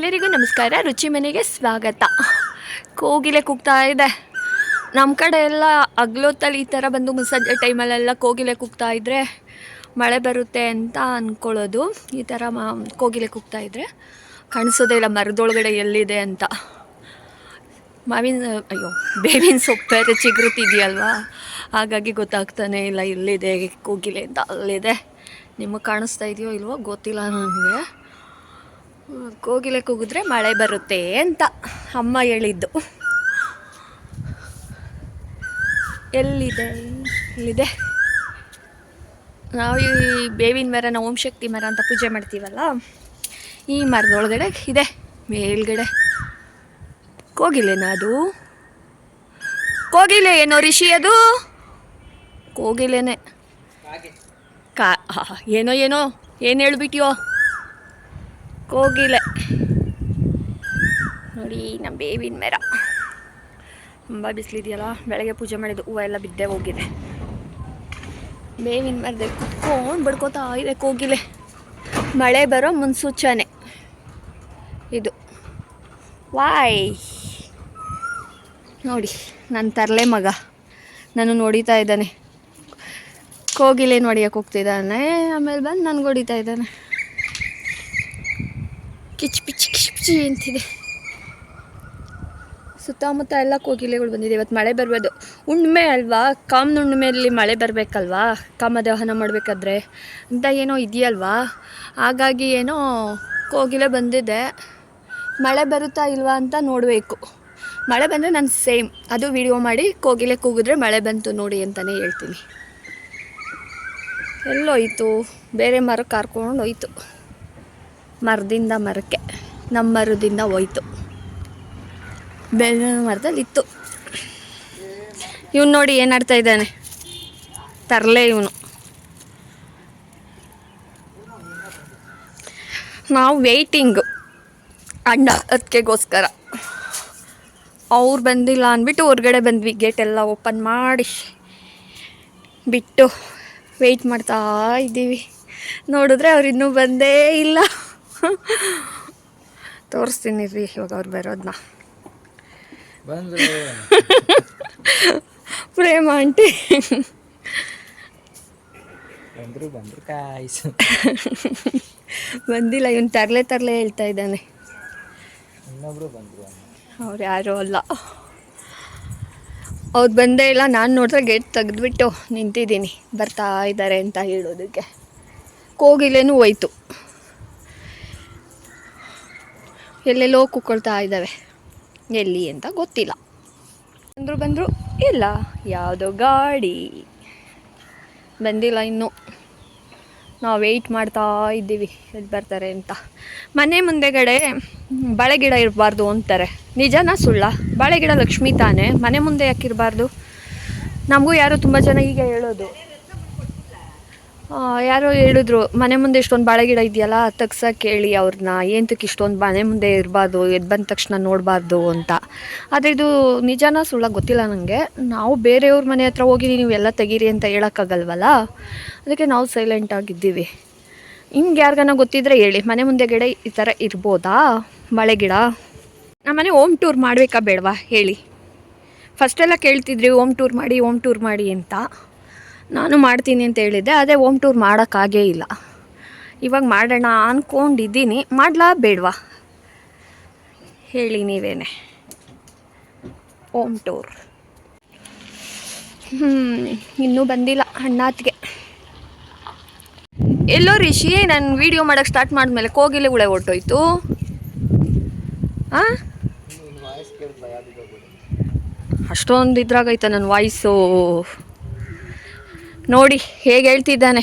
ಎಲ್ಲರಿಗೂ ನಮಸ್ಕಾರ, ರುಚಿ ಮನೆಗೆ ಸ್ವಾಗತ. ಕೋಗಿಲೆ ಕೂಗ್ತಾ ಇದೆ. ನಮ್ಮ ಕಡೆ ಎಲ್ಲ ಹಗ್ಲೊತ್ತಲ್ಲಿ ಈ ಥರ ಬಂದು ಮುಸಂಜೆ ಟೈಮಲ್ಲೆಲ್ಲ ಕೋಗಿಲೆ ಕೂಗ್ತಾ ಇದ್ದರೆ ಮಳೆ ಬರುತ್ತೆ ಅಂತ ಅಂದ್ಕೊಳ್ಳೋದು ಈ ಥರ ಮಾ, ಕೋಗಿಲೆ ಕೂಗ್ತಾ ಇದ್ದರೆ ಕಾಣಿಸೋದೇ ಇಲ್ಲ, ಮರದೊಳಗಡೆ ಎಲ್ಲಿದೆ ಅಂತ. ಮಾವಿನ, ಅಯ್ಯೋ, ಬೇವಿನ ಸೊಪ್ಪು ಚಿಗುರುತ್ತಿದೆಯಲ್ವಾ ಹಾಗಾಗಿ ಗೊತ್ತಾಗ್ತಾನೆ ಇಲ್ಲ, ಎಲ್ಲಿದೆ ಕೋಗಿಲೆ ಅಂತ, ಅಲ್ಲಿದೆ. ನಿಮಗೆ ಕಾಣಿಸ್ತಾ ಇದೆಯೋ ಇಲ್ವೋ ಗೊತ್ತಿಲ್ಲ ನನಗೆ. ಕೋಗಿಲೆ ಕೂಗಿದ್ರೆ ಮಳೆ ಬರುತ್ತೆ ಅಂತ ಅಮ್ಮ ಹೇಳಿದ್ದು. ಎಲ್ಲಿದೆ? ಎಲ್ಲಿದೆ? ನಾವು ಈ ಬೇವಿನ ಮರನ ಓಂ ಶಕ್ತಿ ಮರ ಅಂತ ಪೂಜೆ ಮಾಡ್ತೀವಲ್ಲ ಈ ಮರದೊಳಗಡೆ ಇದೆ ಮೇಲ್ಗಡೆ. ಕೋಗಿಲೆನ ಅದು? ಕೋಗಿಲೆ ಏನೋ ರಿಷಿ ಅದು? ಕೋಗಿಲೆನೆ. ಕಾ ಏನೋ ಏನೋ ಏನು ಹೇಳ್ಬಿಟ್ಯೋ? ಕೋಗಿಲೆ. ನೋಡಿ ನಮ್ಮ ಬೇವಿನ ಮರ. ತುಂಬ ಬಿಸಿಲಿದೆಯಲ್ಲ, ಬೆಳಗ್ಗೆ ಪೂಜೆ ಮಾಡಿದ್ದು ಹೂವು ಎಲ್ಲ ಬಿದ್ದೇ ಹೋಗಿದೆ. ಬೇವಿನ ಮರದಲ್ಲಿ ಕುತ್ಕೊಂಡು ಬಡ್ಕೋತಾ ಇದೆ ಕೋಗಿಲೆ. ಮಳೆ ಬರೋ ಮುನ್ಸೂಚನೆ. ಇದು. ವಾಯ್ ನೋಡಿ ನನ್ನ ತರಲೆ ಮಗ. ನಾನು ನೋಡಿತಾ ಇದ್ದಾನೆ. ಕೋಗಿಲೆ ನೋಡಿಯಕ್ಕೆ ಹೋಗ್ತಿದ್ದಾನೆ, ಆಮೇಲೆ ಬಂದು ನನಗೆ ಹೊಡಿತಾ ಇದ್ದಾನೆ. ಕಿಚ್ ಪಿಚ್ ಕಿಚ್ ಪಿಚಿ ಅಂತಿದೆ. ಸುತ್ತಮುತ್ತ ಎಲ್ಲ ಕೋಗಿಲೆಗಳು ಬಂದಿದೆ. ಇವತ್ತು ಮಳೆ ಬರ್ಬೋದು. ಹುಣ್ಣಿಮೆ ಅಲ್ವಾ? ಕಾಮನ ಹುಣ್ಣಿಮೆಯಲ್ಲಿ ಮಳೆ ಬರಬೇಕಲ್ವಾ? ಕಾಮದಹನ ಮಾಡಬೇಕಾದ್ರೆ? ಅಂತ ಏನೋ ಇದೆಯಲ್ವಾ? ಹಾಗಾಗಿ ಏನೋ ಕೋಗಿಲೆ ಬಂದಿದೆ. ಮಳೆ ಬರುತ್ತಾ ಇಲ್ವಾ ಅಂತ ನೋಡಬೇಕು. ಮಳೆ ಬಂದರೆ ನಾನು ಸೇಮ್. ಅದು ವಿಡಿಯೋ ಮಾಡಿ ಕೋಗಿಲೆ ಕೂಗಿದ್ರೆ ಮಳೆ ಬಂತು ನೋಡಿ ಅಂತಲೇ ಹೇಳ್ತೀನಿ. ಎಲ್ಲೋಯ್ತು. ಬೇರೆ ಮರ ಕಾರ್ಕೊಂಡು ಹೋಯ್ತು. ಮರದಿಂದ ಮರಕ್ಕೆ ನಮ್ಮ ಮರದಿಂದ ಹೋಯ್ತು. ಬೆಳ್ಳಿನ ಮರದಲ್ಲಿ ಇತ್ತು. ಇವನು ನೋಡಿ ಏನಾಡ್ತಾ ಇದ್ದಾನೆ? ತರಲೆ ಇವನು. ನಾವು ವೆಯ್ಟಿಂಗು ಅಣ್ಣ ಅದಕ್ಕೆಗೋಸ್ಕರ ಅವ್ರು ಬಂದಿಲ್ಲ ಅಂದ್ಬಿಟ್ಟು ಹೊರ್ಗಡೆ ಬಂದ್ವಿ. ಗೇಟ್ ಎಲ್ಲ ಓಪನ್ ಮಾಡಿ ಬಿಟ್ಟು ವೆಯ್ಟ್ ಮಾಡ್ತಾ ಇದ್ದೀವಿ. ನೋಡಿದ್ರೆ ಅವ್ರು ಇನ್ನೂ ಬಂದೇ ಇಲ್ಲ. ತೋರಿಸ್ತೀನಿ ರೀ ಇವಾಗ ಅವ್ರು ಬರೋದನ್ನ ಬಂದ ಪ್ರೇಮ ಆಂಟಿ. ಬಂದಿಲ್ಲ ಇವನು ತರಲೆ ತರಲೆ ಹೇಳ್ತಾ ಇದ್ದಾನೆ. ಇನ್ನೊಬ್ರು ಬಂದ್ರು ಅವ್ರು ಯಾರೂ ಅಲ್ಲ. ಅವ್ರು ಬಂದೇ ಇಲ್ಲ ನಾನು ನೋಡಿದ್ರೆ ಗೇಟ್ ತೆಗೆದ್ಬಿಟ್ಟು ನಿಂತಿದ್ದೀನಿ. ಬರ್ತಾ ಇದ್ದಾರೆ ಅಂತ ಹೇಳೋದಕ್ಕೆ. ಕೋಗಿಲೇನೂ ಹೋಯ್ತು. ಎಲ್ಲೆಲ್ಲೋ ಕುಕ್ಕೊಳ್ತಾ ಇದ್ದಾವೆ. ಎಲ್ಲಿ ಅಂತ ಗೊತ್ತಿಲ್ಲ. ಬಂದರು ಬಂದರು, ಇಲ್ಲ, ಯಾವುದೋ ಗಾಡಿ. ಬಂದಿಲ್ಲ ಇನ್ನೂ. ನಾವು ವೆಯ್ಟ್ ಮಾಡ್ತಾ ಇದ್ದೀವಿ, ಎಲ್ಲಿ ಬರ್ತಾರೆ ಅಂತ. ಮನೆ ಮುಂದೆಗಡೆ ಬಾಳೆ ಗಿಡ ಇರಬಾರ್ದು ಅಂತಾರೆ. ನಿಜನಾ ಸುಳ್ಳ? ಬಾಳೆ ಗಿಡ ಲಕ್ಷ್ಮಿ ತಾನೇ. ಮನೆ ಮುಂದೆ ಯಾಕಿರಬಾರ್ದು? ನಮಗೂ ಯಾರೋ ತುಂಬ ಜನ ಈಗ ಹೇಳೋದು. ಯಾರೋ ಹೇಳಿದ್ರು, ಮನೆ ಮುಂದೆ ಇಷ್ಟೊಂದು ಬಾಳೆ ಗಿಡ ಇದೆಯಲ್ಲ ತೆಗ್ಸಕ್ಕೆ ಹೇಳಿ ಅವ್ರನ್ನ ಏಂತಕ್ಕೆ ಇಷ್ಟೊಂದು ಮನೆ ಮುಂದೆ ಇರಬಾರ್ದು ಎದ್ದು ಬಂದ ತಕ್ಷಣ ನೋಡಬಾರ್ದು ಅಂತ. ಆದರೆ ಇದು ನಿಜಾನ ಸುಳ್ಳ ಗೊತ್ತಿಲ್ಲ ನನಗೆ ನಾವು ಬೇರೆಯವ್ರ ಮನೆ ಹತ್ರ ಹೋಗಿ ನೀವು ಎಲ್ಲ ತೆಗೀರಿ ಅಂತ ಹೇಳೋಕ್ಕಾಗಲ್ವಲ್ಲ? ಅದಕ್ಕೆ ನಾವು ಸೈಲೆಂಟ್ ಆಗಿದ್ದೀವಿ. ಹಿಂಗೆ ಯಾರಿಗಾನ ಗೊತ್ತಿದ್ರೆ ಹೇಳಿ. ಮನೆ ಮುಂದೆ ಗಿಡ ಈ ಥರ ಇರ್ಬೋದಾ? ಬಾಳೆ ಗಿಡ? ನಮ್ಮ ಮನೆ ಹೋಮ್ ಟೂರ್ ಮಾಡಬೇಕಾ ಬೇಡವಾ? ಹೇಳಿ. ಫಸ್ಟೆಲ್ಲ ಕೇಳ್ತಿದ್ರಿ, ಹೋಮ್ ಟೂರ್ ಮಾಡಿ, ಹೋಮ್ ಟೂರ್ ಮಾಡಿ ಅಂತ. ನಾನು ಮಾಡ್ತೀನಿ ಅಂತ ಹೇಳಿದ್ದೆ ಅದೇ ಹೋಮ್ ಟೂರ್ ಮಾಡೋಕ್ಕಾಗೇ ಇಲ್ಲ. ಇವಾಗ ಮಾಡೋಣ ಅಂದ್ಕೊಂಡಿದ್ದೀನಿ ಮಾಡಲಾ ಬೇಡವಾ ಹೇಳಿ ನೀವೇನೆ. Home tour. ಹ್ಞೂ ಇನ್ನೂ ಬಂದಿಲ್ಲ ಅಣ್ಣಾತ್ಗೆ. ಎಲ್ಲೋ ರಿಷಿ, ನಾನು ವಿಡಿಯೋ ಮಾಡೋಕ್ಕೆ ಸ್ಟಾರ್ಟ್ ಮಾಡಿದ್ಮೇಲೆ ಕೋಗಿಲೆ ಉಳೆ ಹೊಟ್ಟೋಯ್ತು ಹಾಂ ಅಷ್ಟೊಂದು ಇದ್ರಾಗೈತ ನನ್ನ ವಾಯ್ಸು ನೋಡಿ ಹೇಗೆ ಹೇಳ್ತಿದ್ದಾನೆ.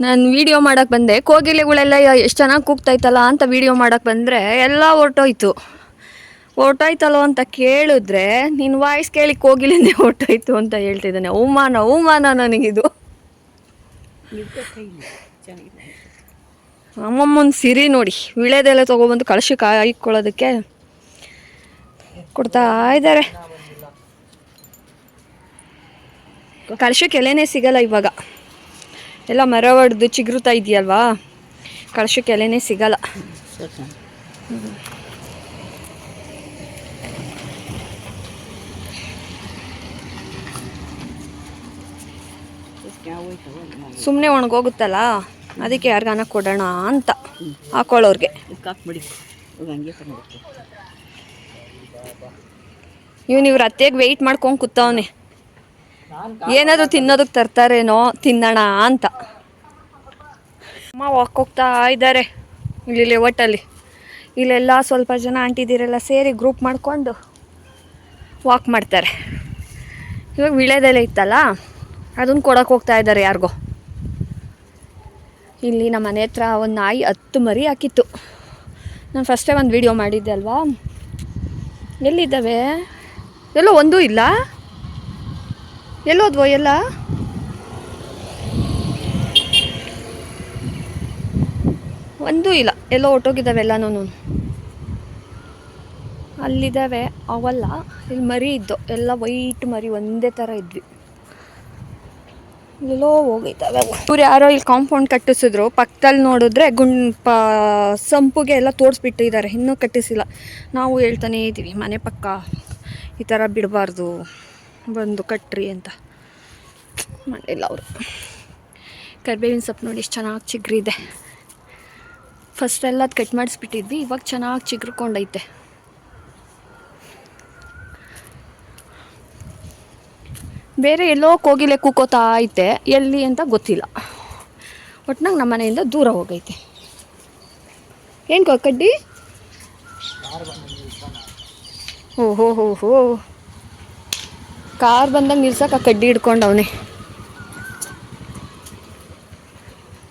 ನಾನು ವೀಡಿಯೋ ಮಾಡೋಕ್ಕೆ ಬಂದೆ. ಕೋಗಿಲೆಗಳೆಲ್ಲ ಎಷ್ಟು ಚೆನ್ನಾಗಿ ಕೂಗ್ತಾಯ್ತಲ್ಲ ಅಂತ ವೀಡಿಯೋ ಮಾಡೋಕ್ಕೆ ಬಂದರೆ ಎಲ್ಲ ಹೊರ್ಟೋಯ್ತು. ಹೊರ್ಟೋಯ್ತಲ್ಲೋ ಅಂತ ಕೇಳಿದ್ರೆ ನಿನ್ನ ವಾಯ್ಸ್ ಕೇಳಿ ಕೋಗಿಲೆನೇ ಹೊರ್ಟೋಯ್ತು ಅಂತ ಹೇಳ್ತಿದ್ದಾನೆ. ಅವಮಾನ ಅವಮಾನ ನನಗಿದು. ಅಮ್ಮಮ್ಮನ ಸಿರಿ ನೋಡಿ. ವಿಳೆದೆಲ್ಲ ತೊಗೊಬಂದು ಕಳಶಕ್ಕೆ ಕಾಯ್ಕೊಳ್ಳೋದಕ್ಕೆ ಕೊಡ್ತಾ ಇದ್ದಾರೆ. ಕಳಶಕ್ಕೆ ಎಲೆನೇ ಸಿಗಲ್ಲ ಇವಾಗ. ಎಲ್ಲ ಮರ ಹೊಡೆದು ಚಿಗುರುತ್ತಾ ಇದೆಯಲ್ವಾ? ಕಳಶಕ್ಕೆ ಎಲೆನೇ ಸಿಗಲ್ಲ. ಸುಮ್ಮನೆ ಒಣಗೋಗುತ್ತಲ್ಲ? ಅದಕ್ಕೆ ಯಾರಿಗಾನ ಕೊಡೋಣ ಅಂತ ಹಾಕೊಳ್ಳೋರ್ಗೆ ಇವ್ನು ಇವ್ರ ಅತ್ತೆಗೆ ವೆಯ್ಟ್ ಮಾಡ್ಕೊಂಡು ಕೂತವನೆ. ಏನಾದರೂ ತಿನ್ನೋದಕ್ಕೆ ತರ್ತಾರೇನೋ ತಿನ್ನೋಣ ಅಂತ. ಅಮ್ಮ ವಾಕ್ ಹೋಗ್ತಾ ಇದ್ದಾರೆ. ಇಲ್ಲಿ ಒಟ್ಟಲ್ಲಿ ಇಲ್ಲೆಲ್ಲ ಸ್ವಲ್ಪ ಜನ ಆಂಟಿದಿರೆಲ್ಲ ಸೇರಿ ಗ್ರೂಪ್ ಮಾಡಿಕೊಂಡು ವಾಕ್ ಮಾಡ್ತಾರೆ. ಇವಾಗ ವಿಳೆದೆಲೆ ಇತ್ತಲ್ಲ ಅದನ್ನು ಕೊಡೋಕೆ ಹೋಗ್ತಾ ಇದ್ದಾರೆ ಯಾರಿಗೋ. ಇಲ್ಲಿ ನಮ್ಮ ಮನೆ ಹತ್ರ ಒಂದು ನಾಯಿ ಹತ್ತು ಮರಿ ಹಾಕಿತ್ತು. ನಾನು ಫಸ್ಟೇ ಒಂದು ವಿಡಿಯೋ ಮಾಡಿದ್ದೆ ಅಲ್ವಾ? ಎಲ್ಲಿದ್ದಾವೆ? ಎಲ್ಲೋ ಒಂದೂ ಇಲ್ಲ? ಎಲ್ಲೋದ್ವೋ ಎಲ್ಲ? ಒಂದೂ ಇಲ್ಲ. ಎಲ್ಲೋ ಹೊಟ್ಟೋಗಿದ್ದಾವೆ ಎಲ್ಲನೂ ಅಲ್ಲಿದ್ದಾವೆ ಅವಲ್ಲ, ಇಲ್ಲಿ ಮರಿ ಇದ್ದು, ಎಲ್ಲ ವೈಟ್ ಮರಿ ಒಂದೇ ಥರ ಇದ್ವಿ. ಎಲ್ಲೋ ಹೋಗಿದ್ದಾವೆ ಇವ್ರು ಯಾರೋ ಇಲ್ಲಿ ಕಾಂಪೌಂಡ್ ಕಟ್ಟಿಸಿದ್ರು. ಪಕ್ಕದಲ್ಲಿ ನೋಡಿದ್ರೆ ಗುಂಡ್, ಪ, ಸಂಪುಗೆ ಎಲ್ಲ ತೋರಿಸ್ಬಿಟ್ಟಿದ್ದಾರೆ. ಇನ್ನೂ ಕಟ್ಟಿಸಿಲ್ಲ. ನಾವು ಹೇಳ್ತಾನೇ ಇದ್ದೀವಿ ಮನೆ ಪಕ್ಕ ಈ ಥರ ಬಿಡಬಾರ್ದು. ಬಂದು ಕಟ್ರಿ ಅಂತ ಮಾಡಿಲ್ಲ ಅವರು. ಕರಿಬೇವಿನ ಸೊಪ್ಪು ನೋಡಿ ಎಷ್ಟು ಚೆನ್ನಾಗಿ ಚಿಗ್ರಿದೆ. ಫಸ್ಟ್ ಎಲ್ಲ ಅದು ಕಟ್ ಮಾಡಿಸ್ಬಿಟ್ಟಿದ್ವಿ, ಇವಾಗ ಚೆನ್ನಾಗಿ ಚಿಗ್ರ್ಕೊಂಡೈತೆ. ಬೇರೆ ಎಲ್ಲೋ ಕೋಗಿಲೆ ಕೂಕೋತಾ ಐತೆ, ಎಲ್ಲಿ ಅಂತ ಗೊತ್ತಿಲ್ಲ. ಒಟ್ನಾಗ ನಮ್ಮ ಮನೆಯಿಂದ ದೂರ ಹೋಗೈತೆ. ಏನು ಕಡ್ಡಿ? ಓ ಹೋ ಹೋ ಕಾರ್ ಬಂದಾಗ ನಿಲ್ಸಕ್ಕೆ ಆ ಕಡ್ಡಿ ಹಿಡ್ಕೊಂಡವನೆ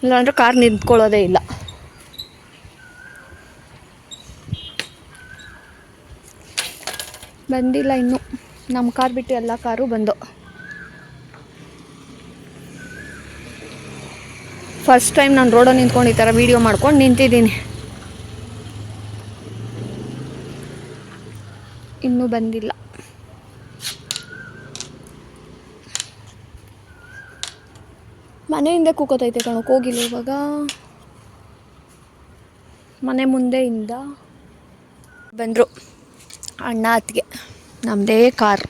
ಇಲ್ಲಾಂದ್ರೆ ಕಾರ್ ನಿಂತ್ಕೊಳ್ಳೋದೇ ಇಲ್ಲ. ಬಂದಿಲ್ಲ ಇನ್ನು. ನಮ್ಮ ಕಾರ್ ಬಿಟ್ಟು ಎಲ್ಲ ಕಾರು ಬಂದು. ಫಸ್ಟ್ ಟೈಮ್ ನಾನು ರೋಡಲ್ಲಿ ನಿಂತ್ಕೊಂಡು ಈ ಥರ ವೀಡಿಯೋ ಮಾಡ್ಕೊಂಡು ನಿಂತಿದ್ದೀನಿ. ಇನ್ನೂ ಬಂದಿಲ್ಲ. ಮನೆಯಿಂದ ಕೂಕೋತೈತೆ ಕಣಕ್ಕೆ ಹೋಗಿಲ್ಲ ಇವಾಗ. ಮನೆ ಮುಂದೆಯಿಂದ ಬಂದರು ಅಣ್ಣ ಅತ್ತಿಗೆ ನಮ್ಮದೇ ಕಾರ್.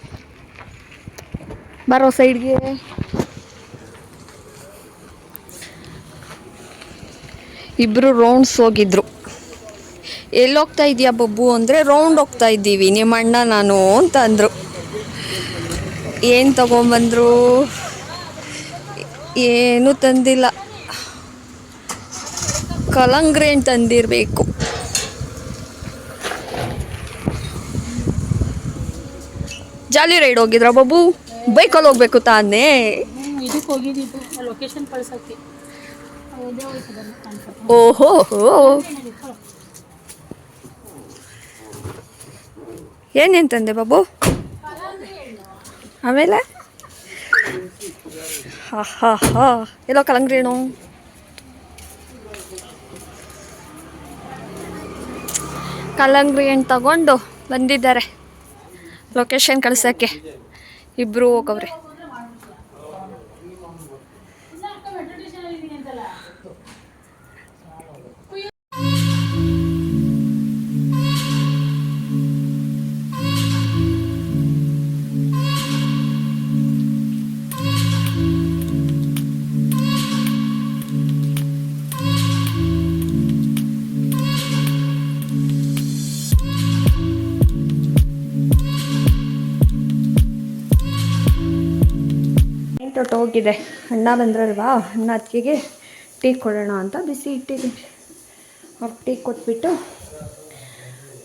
ಬರೋ ಸೈಡ್ಗೆ. ಇಬ್ಬರು ರೌಂಡ್ಸ್ ಹೋಗಿದ್ರು. ಎಲ್ಲಿ ಹೋಗ್ತಾ ಇದೀಯಾ ಬಬ್ಬು ಅಂದರೆ ರೌಂಡ್ ಹೋಗ್ತಾ ಇದ್ದೀವಿ ನಿಮ್ಮ ಅಣ್ಣ ನಾನು ಅಂತ ಅಂದರು. ಏನು ತಗೊಂಬಂದರು? ಏನೂ ತಂದಿಲ್ಲ. ಕಲಂಗ್ರಿ ಹಣ್ಣು ತಂದಿರಬೇಕು? ಜಾಲಿ ರೈಡ್ ಹೋಗಿದ್ರ ಬಾಬು? ಬೈಕಲ್ಲಿ ಹೋಗ್ಬೇಕು ತಾನೇ? ಓಹೋ ಏನೇನು ತಂದೆ ಬಾಬು? ಆಮೇಲೆ? ಹಾ ಹಾ ಹಾ. ಎಲ್ಲೋ ಕಲಂಗ್ರಿ ಏನು ಕಲ್ಲಂಗಡಿ ಹಣ್ಣು ತಗೊಂಡು ಬಂದಿದ್ದಾರೆ. ಲೊಕೇಶನ್ ಕಳ್ಸೋಕ್ಕೆ. ಇಬ್ಬರು ಹೋಗವ್ರೆ. ಟೊಟ್ಟು ಹೋಗಿದೆ. ಅಣ್ಣ ಬಂದ್ರಲ್ವಾ? ಅಣ್ಣ ಅದಕ್ಕೆ ಟೀ ಕೊಡೋಣ ಅಂತ ಬಿಸಿ ಇಟ್ಟಿದ್ದೀನಿ ಅವ್ರು ಟೀ ಕೊಟ್ಬಿಟ್ಟು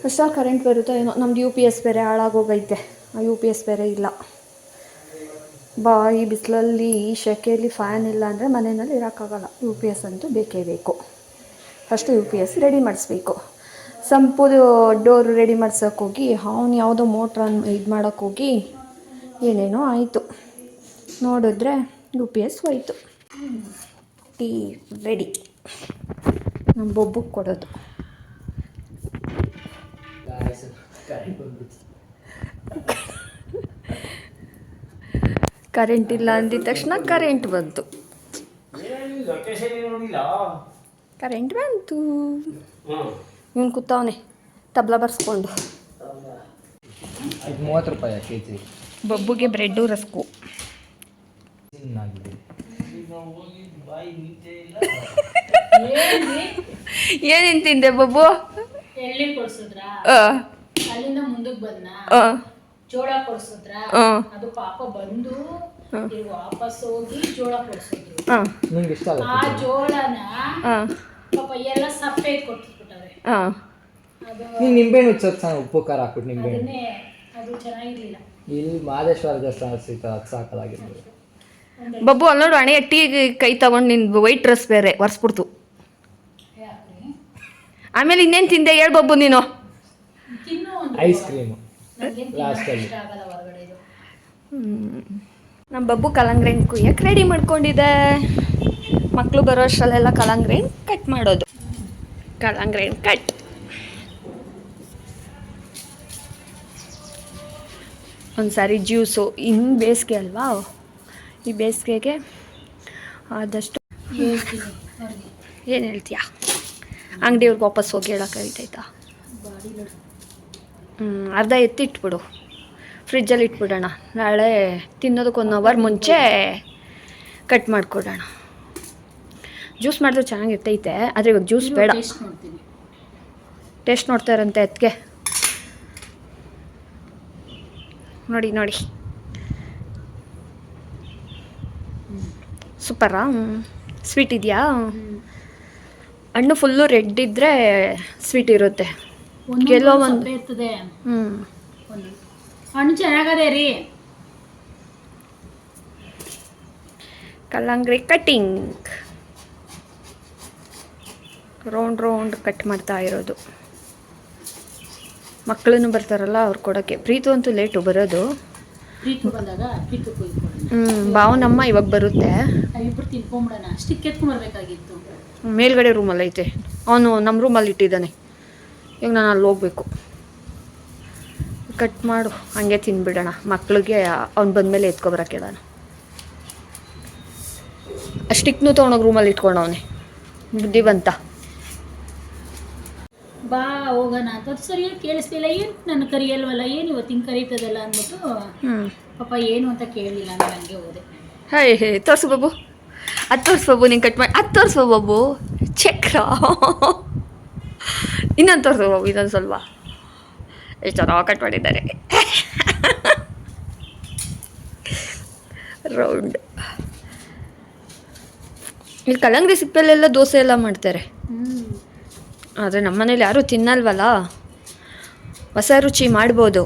ಅಷ್ಟಾಗಿ ಕರೆಂಟ್ ಬರುತ್ತೋ ಏನೋ, ನಮ್ದು ಯು ಪಿ ಎಸ್ ಬೇರೆ ಹಾಳಾಗೋಗೈತೆ. ಆ ಯು ಪಿ ಎಸ್ ಬೇರೆ ಇಲ್ಲ. ಬಾ, ಈ ಬಿಸಿಲಲ್ಲಿ, ಈ ಶೆಕೆಯಲ್ಲಿ ಫ್ಯಾನ್ ಇಲ್ಲ ಅಂದರೆ ಮನೆಯಲ್ಲಿ ಇರೋಕ್ಕಾಗಲ್ಲ. ಯು ಪಿ ಎಸ್ ಅಂತೂ ಬೇಕೇ ಬೇಕು. First U P S ready ಮಾಡಿಸ್ಬೇಕು. ಸಂಪುದು ಡೋರು ರೆಡಿ ಮಾಡ್ಸೋಕ್ಕೋಗಿ ಅವನು ಯಾವುದೋ ಮೋಟ್ರನ್ನು ಇದು ಮಾಡೋಕ್ಕೋಗಿ ಏನೇನೋ ಆಯಿತು. ನೋಡಿದ್ರೆ ಯು ಪಿ ಎಸ್ ಹೋಯಿತು. Tea ready. ನಮ್ಮ ಬೊಬ್ಬಕ್ಕೆ ಕೊಡೋದು. ಕರೆಂಟ್ ಇಲ್ಲ ಅಂದಿದ ತಕ್ಷಣ ಕರೆಂಟ್ ಬಂತು. ಕರೆಂಟ್ ಬಂತು. ಇವನು ಕೂತವನೆ. ತಬ್ಲ ಬರ್ಸ್ಕೊಂಡು. ಬಬ್ಬುಗೆ ಬ್ರೆಡ್ಡು ರಸ್ಕು. ಚೆನ್ನಾಗಿದೆ. ಏನೇನು ತಿಂದೆ ಬಬ್ಬು? ಎಳ್ಳಿ ಕೊಡ್ಸಿದ್ರ? ಅಲ್ಲಿಂದ ಮುಂದಕ್ಕೆ ಬಂದ ಆ, ಜೋಳ ಕೊಡ್ಸಿದ್ರ? ಅದು ಪಾಪ ಬಂದು ಈಗ ವಾಪಸ್ ಹೋಗಿ ಜೋಳ ಕೊಡ್ಸಿದ್ರು. ಆ, ನಿಂಗೆ ಇಷ್ಟ ಆ ಆಗುತ್ತೆ ಜೋಳನ ಆ, ಪಾಪ ಎಲ್ಲ ಸಪ್ಪೆ ಕೊಟ್ಬಿಟ್ಟವ್ರೆ. ಆ. ಅದು ನೀನು ನಿಂಬೆಹಣ್ಣು ಉಚ್ಚೋದು ಚೆನ್ನಾಗಿ ಉಪ್ಪು ಖಾರ ಹಾಕ್ಬಿಟ್ಟು ನಿಂಬೆಹಣ್ಣು ಅದನ್ನೇ ಅದು ಚೆನ್ನಾಗಿರ್ಲಿಲ್ಲ. ಇಲ್ಲಿ ಮಹದೇಶ್ವರ ದೇವಸ್ಥಾನ ಸಿಗ್ತಾ ಅದು ಸಾಕಲಾಗಿರ್ಬೋದು ಬಬ್ಬು ಅಲ್ಲಿ ನೋಡು ಹಣೆ ಅಟ್ಟಿ ಕೈ ತಗೊಂಡು ನಿನ್ ವೈಟ್ ಡ್ರೆಸ್ ಬೇರೆ ಒರೆಸ್ಬಿಡ್ತು? ಆಮೇಲೆ ಇನ್ನೇನು ತಿಂದೆ ಹೇಳ್ ಬಬ್ಬು ನೀನು. ಐಸ್ ಕ್ರೀಮ್ ನಮ್ಮ ಬಬ್ಬು ಕಲಂಗ್ರಿ ಹಣ್ಣು ಕುಯ್ಯಕ್ಕೆ ರೆಡಿ ಮಾಡ್ಕೊಂಡಿದೆ. ಮಕ್ಕಳು ಬರೋ ಅಷ್ಟರಲ್ಲೆಲ್ಲ ಕಲಂಗ್ರಿ ಹಣ್ಣು ಕಟ್ ಮಾಡೋದು. ಕಲಂಗ್ರಿ ಹಣ್ಣು ಕಟ್ ಒಂದು ಸಾರಿ ಜ್ಯೂಸು ಇನ್ನು ಬೇಸಿಗೆ ಅಲ್ವಾ? ಈ ಬೇಸಿಗೆಗೆ ಆದಷ್ಟು ಏನು ಹೇಳ್ತೀಯಾ? ಅಂಗಡಿಯವ್ರಿಗೆ ವಾಪಸ್ ಹೋಗಿ ಹೇಳೋಕ್ಕಾಯ್ತಾಯ್ತಾ ಬಾಡಿ ಹ್ಞೂ ಅರ್ಧ ಎತ್ತಿ ಇಟ್ಬಿಡು ಫ್ರಿಜ್ಜಲ್ಲಿ ಇಟ್ಬಿಡೋಣ. ನಾಳೆ ತಿನ್ನೋದಕ್ಕೆ ಒನ್ ಅವರ್ ಮುಂಚೆ ಕಟ್ ಮಾಡಿಕೊಡೋಣ. ಜ್ಯೂಸ್ ಮಾಡಿದ್ರೆ ಚೆನ್ನಾಗಿರ್ತೈತೆ ಆದರೆ ಇವಾಗ ಜ್ಯೂಸ್ ಬೇಡ. ಟೇಸ್ಟ್ ನೋಡ್ತಾರಂತೆ ಅದಕ್ಕೆ ನೋಡಿ ನೋಡಿ. ಸೂಪರಾ? ಸ್ವೀಟ್ ಇದೆಯಾ? ಹಣ್ಣು ಫುಲ್ಲು ರೆಡ್ ಇದ್ದರೆ ಸ್ವೀಟ್ ಇರುತ್ತೆ. ಕೆಲವೊಂದು- ಸಪ್ಪೆ ಇರ್ತದೆ. ಹ್ಞೂ ಒಂದು. ಹಣ್ಣು ಚೆನ್ನಾಗದೆ ರೀ. ಕಲ್ಲಂಗಡಿ ಕಟ್ಟಿಂಗ್ ರೌಂಡ್ ರೌಂಡ್ ಕಟ್ ಮಾಡ್ತಾ ಇರೋದು. ಮಕ್ಕಳನ್ನು ಬರ್ತಾರಲ್ಲ ಅವ್ರು ಕೊಡೋಕ್ಕೆ. ಪ್ರೀತು ಅಂತೂ ಲೇಟು ಬರೋದು. ಪ್ರೀತು ಬಂದಾಗ ಪ್ರೀತು ಹ್ಞೂ ಭಾವನಮ್ಮ ಇವಾಗ ಬರುತ್ತೆ. ಇಬ್ರು ತಿನ್ಕೊಂಬಿಡೋಣ. ಎತ್ಕೊಂಬರ್ಬೇಕಾಗಿತ್ತು ಮೇಲ್ಗಡೆ ರೂಮಲ್ಲಿ ಐತೆ ಅವನು ನಮ್ಮ ರೂಮಲ್ಲಿ ಇಟ್ಟಿದ್ದಾನೆ. ಈಗ ನಾನು ಅಲ್ಲಿ ಹೋಗ್ಬೇಕು. ಕಟ್ ಮಾಡು. ಹಂಗೆ ತಿನ್ಬಿಡೋಣ. ಮಕ್ಳಿಗೆ ಅವ್ನು ಬಂದಮೇಲೆ ಎತ್ಕೊಬರಕ್ಕೆ ನಾನು ಅಷ್ಟಿಕ್ನೂ ತೊಗೊಂಡೋಗಿ ರೂಮಲ್ಲಿ ಇಟ್ಕೊಂಡವನೆ ಬುದ್ಧಿವಂತ ಬಾ ಹೋಗೋಣ ಅಂತ. ಸರಿಯಾಗಿ ಕೇಳಿಸ್ಲಿಲ್ಲ. ಏನು ನನ್ನ ಕರಿಯಲ್ವಲ್ಲ? ಏನು ಇವತ್ತು ಕರಿತದಲ್ಲ ಕರೀತದಲ್ಲ ಅಂದ್ಬಿಟ್ಟು ಹ್ಞೂ ಪಾಪ ಏನು ಅಂತ ಕೇಳಲಿಲ್ಲ ನಾನು ಹಂಗೆ ಹೋದೆ. ಹೇ ಹೇ ತೋರ್ಸು ಬಾಬು ಅದು ತೋರ್ಸು ಬಾಬು ನೀನು ಕಟ್ ಮಾಡಿ ಅದು ತೋರಿಸು ಬಾಬು ಚಕ್ರ. ಇನ್ನೊಂದು ತೋರ್ಸು ಬಾಬು ಇನ್ನೊಂದು ಸ್ವಲ್ಪ. ಎಷ್ಟು ಚೆನ್ನಾಗಿ ಕಟ್ ಮಾಡಿದ್ದಾರೆ. ರೌಂಡ್. ಇಲ್ಲಿ ಕಲ್ಲಂಗಡಿ ಸಿಪ್ಪೆಲೆಲ್ಲ ದೋಸೆ ಎಲ್ಲ ಮಾಡ್ತಾರೆ. ಆದರೆ ನಮ್ಮನೇಲಿ ಯಾರೂ ತಿನ್ನಲ್ವಲ್ಲ? ಹೊಸ ರುಚಿ ಮಾಡ್ಬೋದು.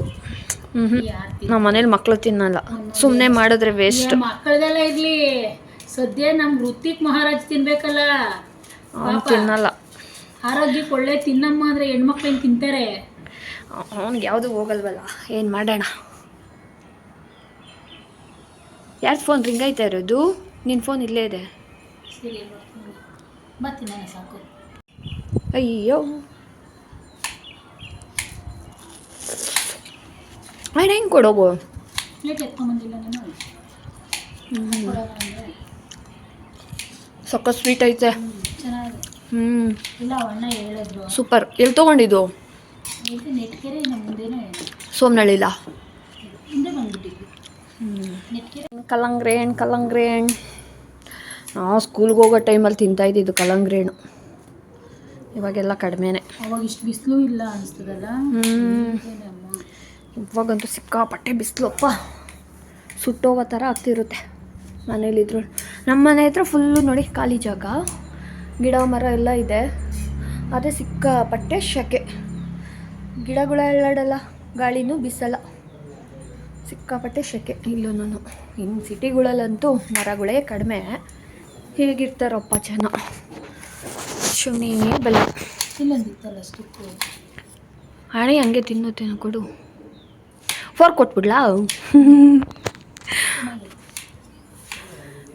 ಹ್ಞೂ ನಮ್ಮ ಮನೇಲಿ ಮಕ್ಕಳು ತಿನ್ನಲ್ಲ. ಸುಮ್ಮನೆ ಮಾಡಿದ್ರೆ ವೇಸ್ಟ್ ಮಕ್ಕಳದೆಲ್ಲ ಇರಲಿ. ಸದ್ಯ ನಮ್ಮ ಋತಿಕ್ ಮಹಾರಾಜ್ ತಿನ್ಬೇಕಲ್ಲ. ಅವ್ನು. ತಿನ್ನಲ್ಲ. ಆರೋಗ್ಯಕ್ಕೆ ಒಳ್ಳೆ ತಿನ್ನಮ್ಮ ಅಂದ್ರೆ ಹೆಣ್ಮಕ್ಳು ಏನು ತಿಂತಾರೆ? ಅವ್ನಿಗೆ ಯಾವುದು ಹೋಗಲ್ವಲ್ಲ. ಏನು ಮಾಡೋಣ? ಯಾರು ಫೋನ್ ರಿಂಗ್ ಆಯ್ತಾ ಇರೋದು? ನಿನ್ನ ಫೋನ್ ಇಲ್ಲೇ ಇದೆ. ಸರಿ ನಾನು ಹೆಂಗೆ ಕೊಡೋಗು? ಸಕ್ಕ ಸ್ವೀಟ್ ಐತೆ. ಹ್ಞೂ ಸೂಪರ್. ಎಲ್ಲಿ ತೊಗೊಂಡಿದ್ದು? ಸೋಮನಳ್ಳಿಲ್ಲ ಕಲ್ಲಂಗ್ರಿ ಹಣ್ಣು ಕಲ್ಲಂಗ್ರಿ ಹಣ್ಣು ನಾವು ಸ್ಕೂಲ್ಗೆ ಹೋಗೋ ಟೈಮಲ್ಲಿ ತಿಂತಾ ಇದ್ದಿದ್ದು ಕಲ್ಲಂಗ್ರಿ ಹಣ್ಣು ಇವಾಗೆಲ್ಲ ಕಡಿಮೆನೆ. ಅವಾಗ ಇಷ್ಟು ಬಿಸಿಲು ಇಲ್ಲ ಅನಿಸ್ತದಲ್ಲ? ಹ್ಮ್. ಇವಾಗಂತೂ ಸಿಕ್ಕಾಪಟ್ಟೆ ಬಿಸಿಲಪ್ಪ. ಸುಟ್ಟೋಗೋ ಥರ ಆಗ್ತಿರುತ್ತೆ ಮನೇಲಿದ್ರು ನಮ್ಮ ಮನೆ ಹತ್ರ ಫುಲ್ಲು ನೋಡಿ ಖಾಲಿ ಜಾಗ. ಗಿಡ ಮರ ಎಲ್ಲ ಇದೆ. ಅದೇ ಸಿಕ್ಕಾಪಟ್ಟೆ ಶೆಕೆ. ಗಿಡಗಳೆಲ್ಲಾಡಲ್ಲ ಗಾಳಿನೂ ಬಿಸಲ್ಲ ಸಿಕ್ಕಾಪಟ್ಟೆ ಶೆಕೆ. ಇಲ್ಲೂ ಇನ್ನು ಸಿಟಿಗಳಲ್ಲಂತೂ ಮರಗಳೇ ಕಡಿಮೆ. ಹೇಗಿರ್ತಾರಪ್ಪ ಜನ? ಶುನಿ ಬಲ ಇಲ್ಲ ಹಣೆ ಹಂಗೆ ತಿನ್ನುತ್ತೇನೋ ಕೊಡು. ಫೋರ್ಕ್ ಕೊಟ್ಬಿಡ್ಲಾ?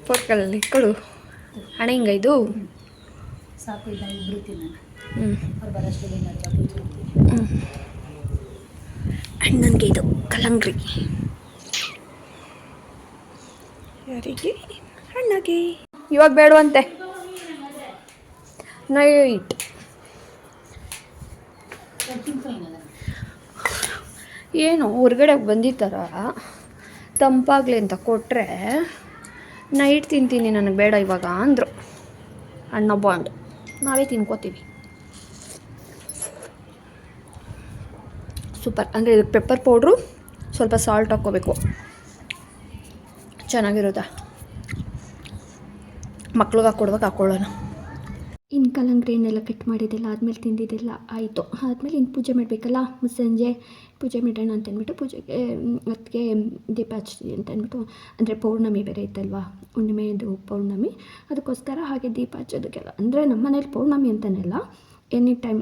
ಫೋರ್ಕಲ್ಲಿ ಕೊಡು. ಹಣ ಹಿಂಗೈದು ಸಾಕು ನನಗೆ ಇದು ಕಲ್ಲಂಗ್ರಿ ಯಾರಿಗೆ? ಹಣ್ಣಾಗಿ ಇವಾಗ ಬೇಡವಂತೆ. ನೈಟ್ ಏನು, ಹೊರ್ಗಡೆ ಬಂದಿದ್ದಾರ? ತಂಪಾಗಲಿ ಅಂತ ಕೊಟ್ಟರೆ ನೈಟ್ ತಿಂತೀನಿ, ನನಗೆ ಬೇಡ ಇವಾಗ ಅಂದರು. ಅಣ್ಣ ಬಾಂಡ್ ನಾವೇ ತಿನ್ಕೋತೀವಿ. ಸೂಪರ್. ಅಂದರೆ ಇದಕ್ಕೆ ಪೆಪ್ಪರ್ ಪೌಡ್ರು, ಸ್ವಲ್ಪ ಸಾಲ್ಟ್ ಹಾಕ್ಕೋಬೇಕು. ಚೆನ್ನಾಗಿರುತ್ತಾ? ಮಕ್ಳಿಗೆ ಹಾಕ್ಕೊಡ್ಬೇಕು ಹಾಕ್ಕೊಳ್ಳೋಣ. ಏನೆಲ್ಲ ಕಟ್ ಮಾಡಿದ್ದೆಲ್ಲ ಆದಮೇಲೆ ತಿಂದಿದ್ದೆಲ್ಲ ಆಯಿತು. ಆದಮೇಲೆ ಇನ್ನು ಪೂಜೆ ಮಾಡಬೇಕಲ್ಲ, ಸಂಜೆ ಪೂಜೆ ಮಾಡೋಣ ಅಂತ ಅಂದ್ಬಿಟ್ಟು ಪೂಜೆಗೆ ಅದಕ್ಕೆ ದೀಪ ಹಚ್ತೀವಿ ಅಂತ ಅಂದ್ಬಿಟ್ಟು, ಅಂದರೆ ಪೌರ್ಣಮಿ ಬೇರೆ ಇತ್ತಲ್ವಾ, ಹುಣ್ಣಿಮೆದು ಪೌರ್ಣಮಿ, ಅದಕ್ಕೋಸ್ಕರ ಹಾಗೆ ದೀಪ ಹಚ್ಚೋದಕ್ಕೆಲ್ಲ ಅಂದರೆ ನಮ್ಮ ಮನೇಲಿ ಪೌರ್ಣಮಿ ಅಂತಲೇ ಎನಿ ಟೈಮ್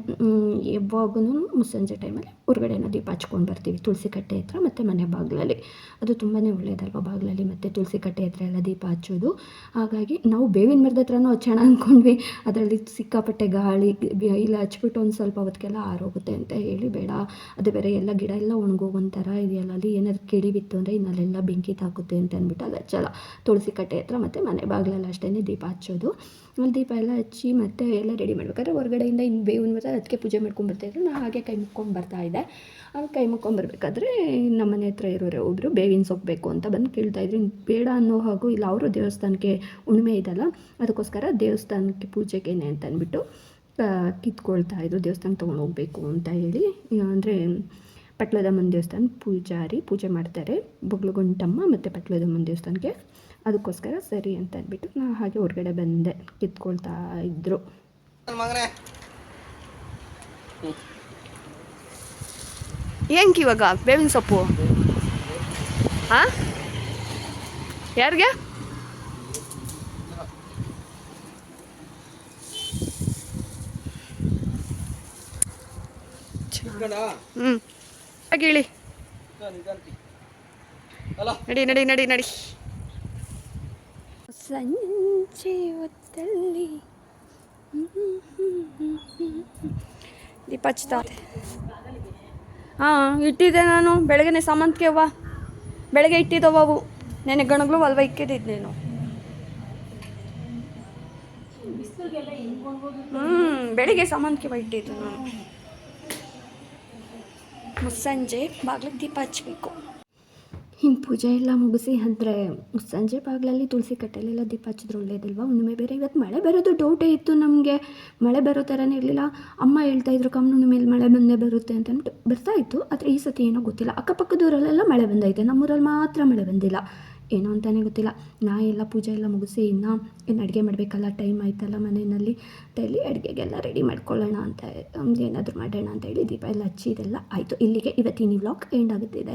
ಯಾವಾಗೂ ಮುಸ್ಸಂಜೆ ಟೈಮಲ್ಲಿ ಹೊರಗಡೆನೂ ದೀಪ ಹಚ್ಕೊಂಡು ಬರ್ತೀವಿ, ತುಳಸಿ ಕಟ್ಟೆ ಹತ್ರ ಮತ್ತು ಮನೆ ಬಾಗಿಲಲ್ಲಿ. ಅದು ತುಂಬಾ ಒಳ್ಳೆಯದಲ್ವ ಬಾಗಿಲಲ್ಲಿ ಮತ್ತು ತುಳಸಿ ಕಟ್ಟೆ ಹತ್ರ ಎಲ್ಲ ದೀಪ ಹಚ್ಚೋದು. ಹಾಗಾಗಿ ನಾವು ಬೇವಿನ ಮರದ ಹತ್ರನೂ ಹಚ್ಚೋಣ ಅಂದ್ಕೊಂಡ್ವಿ ಅದರಲ್ಲಿ ಸಿಕ್ಕಾಪಟ್ಟೆ ಗಾಳಿ ಇಲ್ಲ ಹಚ್ಬಿಟ್ಟು ಒಂದು ಸ್ವಲ್ಪ ಹೊತ್ತಿಗೆಲ್ಲ ಆರೋಗುತ್ತೆ ಅಂತ ಹೇಳಿ ಬೇಡ. ಅದು ಬೇರೆ ಎಲ್ಲ ಗಿಡ ಎಲ್ಲ ಒಣಗೋಗೊಂಥರ ಇದೆಯಲ್ಲ, ಅಲ್ಲಿ ಏನಾದ್ರು ಕೆಡಿ ಬಿತ್ತು ಅಂದರೆ ಇನ್ನಲ್ಲೆಲ್ಲ ಬೆಂಕಿ ತಾಕುತ್ತೆ ಅಂತ ಅಂದ್ಬಿಟ್ಟು ಅದು ಹಚ್ಚಲ್ಲ. ತುಳಸಿ ಕಟ್ಟೆ ಹತ್ರ ಮತ್ತು ಮನೆ ಬಾಗಿಲಲ್ಲಿ ಅಷ್ಟೇ ದೀಪ ಹಚ್ಚೋದು. ಅಲ್ಲಿ ದೀಪ ಎಲ್ಲ ಹಚ್ಚಿ ಮತ್ತೆ ಎಲ್ಲ ರೆಡಿ ಮಾಡ್ಬೇಕಾದ್ರೆ ಹೊರಗಡೆಯಿಂದ ಇನ್ನು ಬೇವಿನ ಮರ ಅದಕ್ಕೆ ಪೂಜೆ ಮಾಡ್ಕೊಂಡು ಬರ್ತಾಯಿದ್ರು ನಾನು ಹಾಗೆ ಕೈ ಮುಕ್ಕೊಂಡು ಬರ್ತಾ ಇದ್ದೆ ಅದು ಕೈ ಮುಕ್ಕೊಂಬರ್ಬೇಕಾದ್ರೆ ನಮ್ಮ ಮನೆ ಹತ್ರ ಇರೋರೆ ಒಬ್ಬರು ಬೇವಿನ ಸೊಪ್ಪು ಬೇಕು ಅಂತ ಬಂದು ಕೇಳ್ತಾಯಿದ್ರು ಬೇಡ ಅನ್ನೋ ಹಾಗೂ ಇಲ್ಲ, ಅವರು ದೇವಸ್ಥಾನಕ್ಕೆ ಹುಣ್ಣಿಮೆ ಇದಲ್ಲ, ಅದಕ್ಕೋಸ್ಕರ ದೇವಸ್ಥಾನಕ್ಕೆ ಪೂಜೆಗೇನೆ ಅಂತ ಅಂದ್ಬಿಟ್ಟು ಕಿತ್ಕೊಳ್ತಾ ಇದ್ರು. ದೇವಸ್ಥಾನಕ್ಕೆ ತೊಗೊಂಡು ಹೋಗ್ಬೇಕು ಅಂತ ಹೇಳಿ ಅಂದರೆ ಪಟ್ಲದಮ್ಮನ ದೇವಸ್ಥಾನ ಪೂಜಾರಿ ಪೂಜೆ ಮಾಡ್ತಾರೆ. ಬೊಗ್ಲುಗುಂಟಮ್ಮ ಮತ್ತು ಪಟ್ಲದಮ್ಮನ ದೇವಸ್ಥಾನಕ್ಕೆ. ಅದಕ್ಕೋಸ್ಕರ ಸರಿ ಅಂತ ಅಂದ್ಬಿಟ್ಟು ನಾ ಹಾಗೆ ಹೊರಗಡೆ ಬಂದೆ, ಕಿತ್ಕೊಳ್ತಾ ಇದ್ದರು ಏನಕ್ಕೆ ಇವಾಗ? ಬೇವಿನ ಸೊಪ್ಪು? ಹಾಂ? ಯಾರಿಗೆ? ಹ್ಞೂ ಹೇಳಿ. ನಡಿ ನಡಿ ನಡಿ ನಡಿ. ಸಂಜೆ ಹೊತ್ತಲ್ಲಿ. ದೀಪ ಹಚ್ತಾ ಹಾಂ, ಇಟ್ಟಿದ್ದೆ ನಾನು. ಬೆಳಗ್ಗೆನೆ ಸಾಮಂತಿಗೆ ಅವ್ವ. ಬೆಳಗ್ಗೆ ಇಟ್ಟಿದ್ದವು ಅವು. ನೆನೆ ಗಣಗಳು ಅಲ್ವ ಇಕ್ಕಿದ್ದಿದ್ದು ನೀನು. ಹ್ಞೂ ಬೆಳಿಗ್ಗೆ ಸಾಮಂತಿಗೆ ಇಟ್ಟಿದ್ದು ನಾನು. ಮುಸ್ಸಂಜೆ, ಬಾಗ್ಲಿಗೆ ದೀಪ ಹಚ್ಚಬೇಕು ಪೂಜೆ ಎಲ್ಲ ಮುಗಿಸಿ, ಅಂದರೆ ಸಂಜೆ ಬಾಗಿಲಲ್ಲಿ ತುಳಸಿ ಕಟ್ಟೆಲೆಲ್ಲ ದೀಪ ಹಚ್ಚಿದ್ರೆ ಒಳ್ಳೇದಿಲ್ವಾ? ಹುಣ್ಣಿಮೆ ಬೇರೆ ಇವತ್ತು ಮಳೆ ಬರೋದು ಡೌಟೇ ಇತ್ತು ನಮಗೆ. ಮಳೆ ಬರೋ ಥರನೇ ಇರಲಿಲ್ಲ. ಅಮ್ಮ ಹೇಳ್ತಾ ಇದ್ರು ಕಮ್ಮನ ಮೇಲೆ ಮಳೆ ಬಂದೇ ಬರುತ್ತೆ ಅಂತ ಅಂದ್ಬಿಟ್ಟು ಬರ್ತಾ ಇತ್ತು. ಆದರೆ ಈ ಸತಿ ಏನೋ ಗೊತ್ತಿಲ್ಲ. ಅಕ್ಕಪಕ್ಕದೂರಲ್ಲೆಲ್ಲ ಮಳೆ ಬಂದೈತೆ. ನಮ್ಮೂರಲ್ಲಿ ಮಾತ್ರ ಮಳೆ ಬಂದಿಲ್ಲ. ಏನೋ ಅಂತಲೇ ಗೊತ್ತಿಲ್ಲ. ನಾ ಎಲ್ಲ ಪೂಜೆ ಎಲ್ಲ ಮುಗಿಸಿ ಇನ್ನು ಏನು ಅಡುಗೆ ಮಾಡಬೇಕಲ್ಲ, ಟೈಮ್ ಆಯ್ತಲ್ಲ ಮನೆಯಲ್ಲಿ. ಡೈಲಿ ಅಡುಗೆಗೆಲ್ಲ ರೆಡಿ ಮಾಡ್ಕೊಳ್ಳೋಣ ಅಂತ ಏನಾದರೂ ಮಾಡೋಣ ಅಂತ ಹೇಳಿ ದೀಪ ಎಲ್ಲ ಹಚ್ಚಿ ಇದೆಲ್ಲ ಆಯಿತು. ಇಲ್ಲಿಗೆ ಇವತ್ತಿನ ವ್ಲಾಗ್ ಎಂಡ್ ಆಗುತ್ತಿದೆ.